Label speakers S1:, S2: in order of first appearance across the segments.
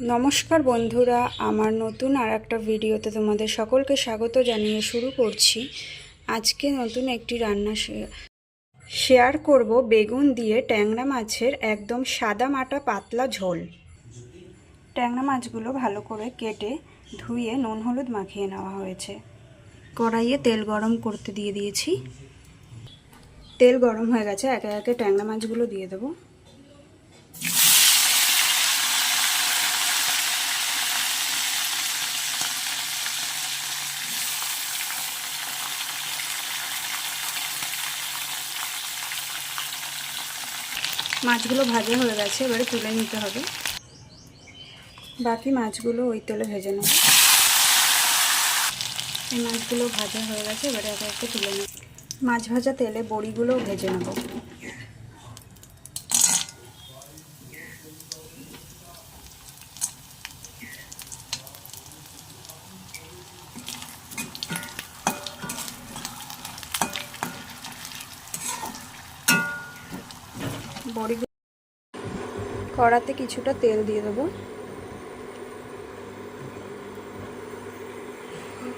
S1: নমস্কার বন্ধুরা, আমার নতুন আর একটা ভিডিওতে তোমাদের সকলকে স্বাগত জানিয়ে শুরু করছি। আজকে নতুন একটি রান্না শেয়ার করব বেগুন দিয়ে ট্যাংরা মাছের একদম সাদা মাটা পাতলা ঝোল। ট্যাংরা মাছগুলো ভালো করে কেটে ধুয়ে নুন হলুদ মাখিয়ে নেওয়া হয়েছে। কড়াইয়ে তেল গরম করতে দিয়ে দিয়েছি। তেল গরম হয়ে গেছে, একে একে ট্যাংরা মাছগুলো দিয়ে দেবো। মাছগুলো ভাজা হয়ে গেছে, এবারে তুলে নিতে হবে। বাকি মাছগুলো ওই তেলে ভেজে নেব। এই মাছগুলো ভাজা হয়ে গেছে, এবারে একে তুলে নেব। মাছ ভাজা তেলে বড়িগুলো ভেজে নেব বড়িগুলো কড়াতে কিছুটা তেল দিয়ে দেবো।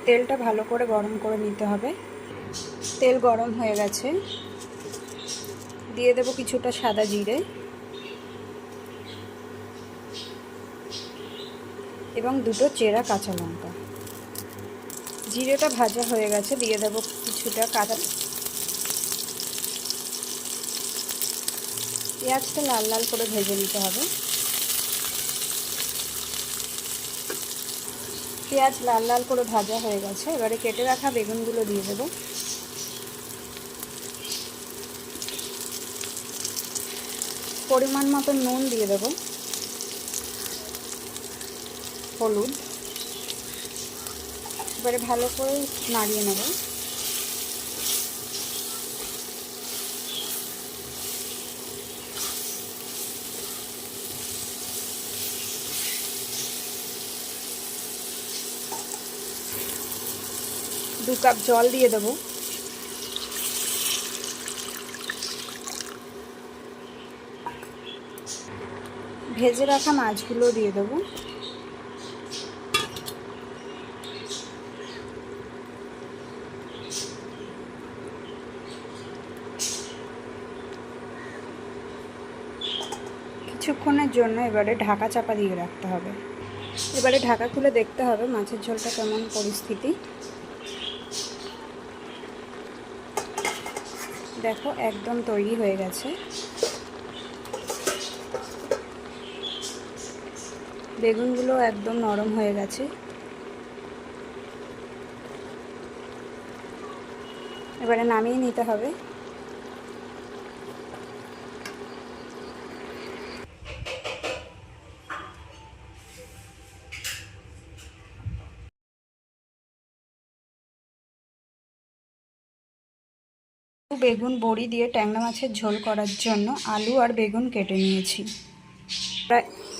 S1: তেলটা ভালো করে গরম করে নিতে হবে। তেল গরম হয়ে গেছে। দিয়ে দেবো কিছুটা সাদা জিরে। এবং দুটো চেরা কাঁচা লঙ্কা। জিরেটা ভাজা হয়ে গেছে। দিয়ে দেবো কিছুটা কাঁচা পেঁয়াজটা লাল লাল করে ভেজে নিতে হবে। পেঁয়াজ লাল লাল করে ভাজা হয়ে গেছে। এবারে কেটে রাখা বেগুনগুলো দিয়ে দেব। পরিমাণ মতো নুন দিয়ে দেব। হলুদ। এবারে ভালো করে নাড়িয়ে নেব। দু কাপ জল দিয়ে দেবো। ভেজে রাখা মাছগুলো দিয়ে দেবো। কিছুক্ষণের জন্য এবারে ঢাকা চাপা দিয়ে রাখতে হবে। এবারে ঢাকা খুলে দেখতে হবে মাছের ঝোলটা কেমন পরিস্থিতি। দেখো একদম তৈরি হয়ে গেছে। বেগুনগুলো একদম নরম হয়ে গেছে। এবারে নামিয়ে নিতে হবে। বেগুন বড়ি দিয়ে ট্যাংরা মাছের ঝোল করার জন্য আলু আর বেগুন কেটে নিয়েছি।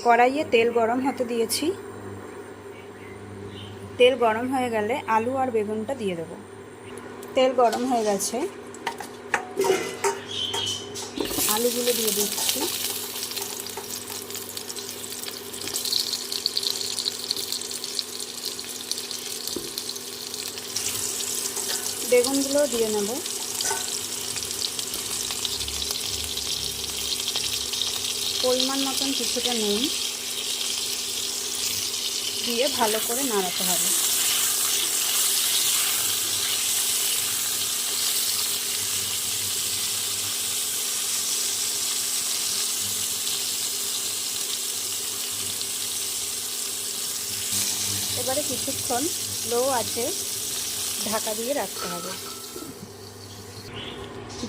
S1: কড়াইয়ে তেল গরম হতে দিয়েছি। তেল গরম হয়ে গেলে আলু আর বেগুনটা দিয়ে দেবো। তেল গরম হয়ে গেছে। আলুগুলো দিয়ে দিচ্ছি। বেগুনগুলো দিয়ে নেব। পরিমাণ মতন কিছুটা নুন দিয়ে ভালো করে নাড়াতে হবে। এবারে কিছুক্ষণ লো আছে ঢাকা দিয়ে রাখতে হবে।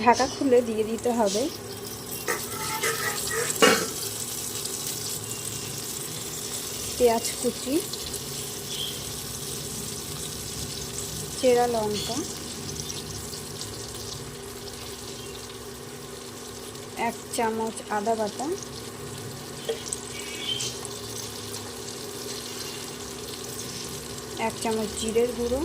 S1: ঢাকা খুলে দিয়ে দিতে হবে। পেঁয়াজ কুচি চেরা লঙ্কা এক চামচ আদা বাটা এক চামচ জিরের গুঁড়ো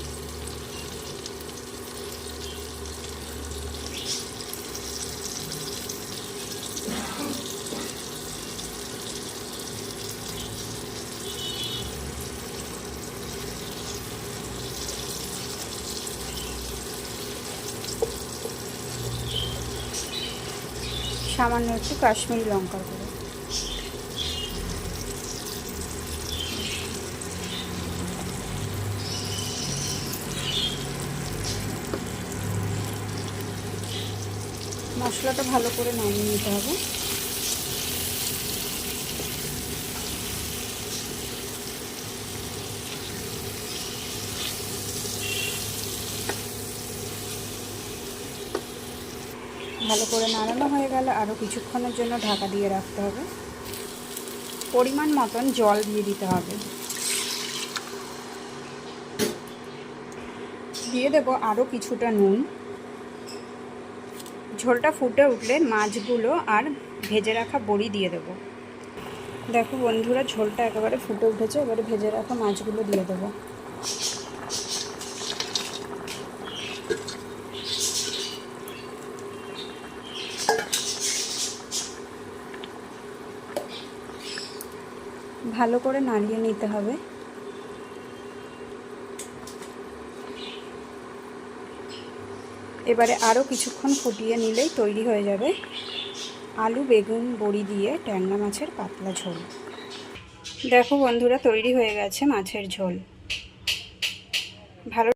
S1: সামান্য একটু কাশ্মীরি লঙ্কার গুঁড়ো। মশলাটা ভালো করে নামিয়ে নিতে হবে। ভালো করে নাড়ানো হয়ে গেলে। আরও কিছুক্ষণের জন্য ঢাকা দিয়ে রাখতে হবে। পরিমাণ মতন জল দিয়ে দিতে হবে। দিয়ে দেব আরও কিছুটা নুন। ঝোলটা ফুটে উঠলে মাছগুলো আর ভেজে রাখা বড়ি দিয়ে দেব। দেখো বন্ধুরা, ঝোলটা একেবারে ফুটে উঠেছে। এবারে ভেজে রাখা মাছগুলো দিয়ে দেবো। ভালো করে নাড়িয়ে নিতে হবে। এবারে আরও কিছুক্ষণ ফুটিয়ে নিলেই তৈরি হয়ে যাবে আলু, বেগুন, বড়ি দিয়ে ট্যাংরা মাছের পাতলা ঝোল। দেখো বন্ধুরা, তৈরি হয়ে গেছে মাছের ঝোল। ভালো